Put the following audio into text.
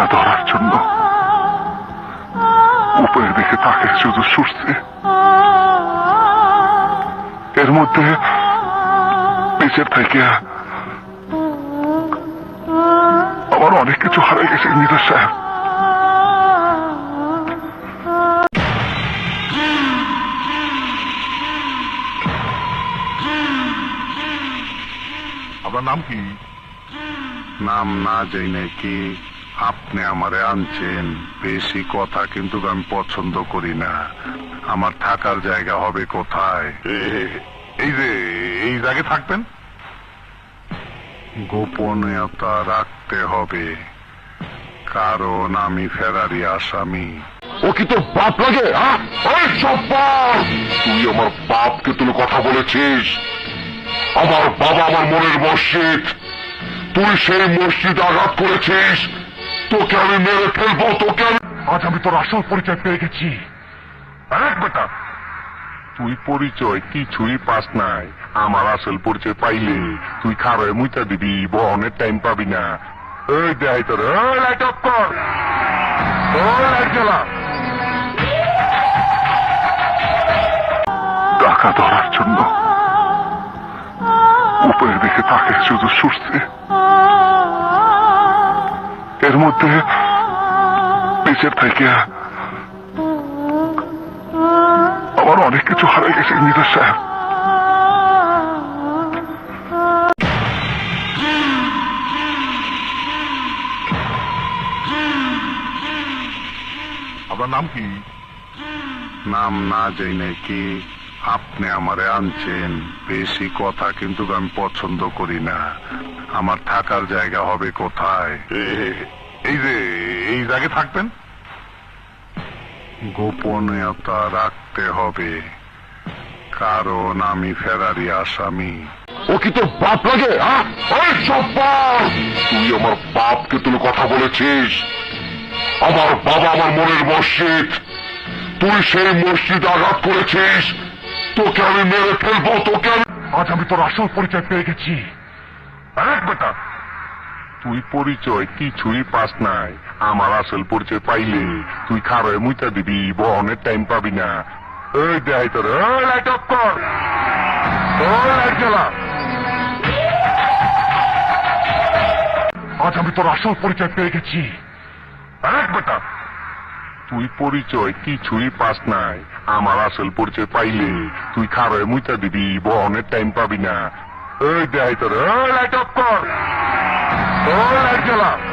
টাকা ধরার জন্য। উপরের দিকে তাকে শুধু ছুটছে এর মধ্যে নিচের থেকে আমার অনেক কিছু হারাই গেছে ইঞ্জিনিয়ার সাহেব। আপনার নাম কি? নাম না যাই নাকি আপনি আমারে আনছেন। বেশি কথা কিন্তু আমি পছন্দ করি না। আমার থাকার জায়গা হবে কোথায়? এই যে এই জায়গায় থাকবেন। গোপনীয়তা রাখতে হবে। কারণ আমি ফেরারি আসামি। ও কি তোর বাপ লাগে? তুই আমার বাপকে তুমি কথা বলেছিস? আমার বাবা আমার মনের মসজিদ। তুই সেই মসজিদ আঘাত করেছিস? তোকে আমি মেরে ফেলব তোকে আমি আজ আমি তোর আসল পরিচয় পেয়ে গেছি। এক বেটা। তুই পরিচয় কিছুই পাস নাই। আমার আসল পরিচয় পাইলে তুই খারয়ে মুইতা দিবি বহনের টাইম পাবি না। ওই দেখাই তোর। লাইট অফ কর। ওই লাইট জ্বালা। টাকা ধরার জন্য উপরের দিকে তাকে শুধু ছুটছে এর মধ্যে নিচের থেকে আমার অনেক কিছু হারাই গেছে ইঞ্জিনিয়ার সাহেব। আপনার নাম কি? নাম না যাই নাকি আপনি আমারে আনছেন। বেশি কথা কিন্তু আমি পছন্দ করি না। আমার থাকার জায়গা হবে কোথায়? এই যে, এই জায়গায় থাকবেন। গোপনীয়তা রাখতে হবে। কারণ আমি ফেরারি আসামি। ও কি তোর বাপ লাগে তুই আমার বাপকে তুমি কথা বলেছিস। আমার বাবা আমার মনের মসজিদ। তুই সেই মসজিদ আঘাত করেছিস। তোকে আমি মেরে ফেলব তোকে আমি আজ আমি তোর আসল পরিচয় পেয়ে গেছি। বেটা। তুই পরিচয় কিছুই পাস নাই। আমার আসল পরিচয় পাইলে তুই খারয়ে মুইতা দিবি বহনের টাইম পাবি না। ওই দেখাই তোর লাইট অফ কর। লাইট জ্বালা। আজ আমি তোর আসল পরিচয় পেয়ে গেছি। বেটা। তুই পরিচয় কিছুই পাস নাই। আমার আসল পরিচয় পাইলে তুই খাবার মুইতা দিবি, বহনের টাইম পাবি না। ওই দেখাই তোর লাইট অফ কর। লাইট জ্বালা।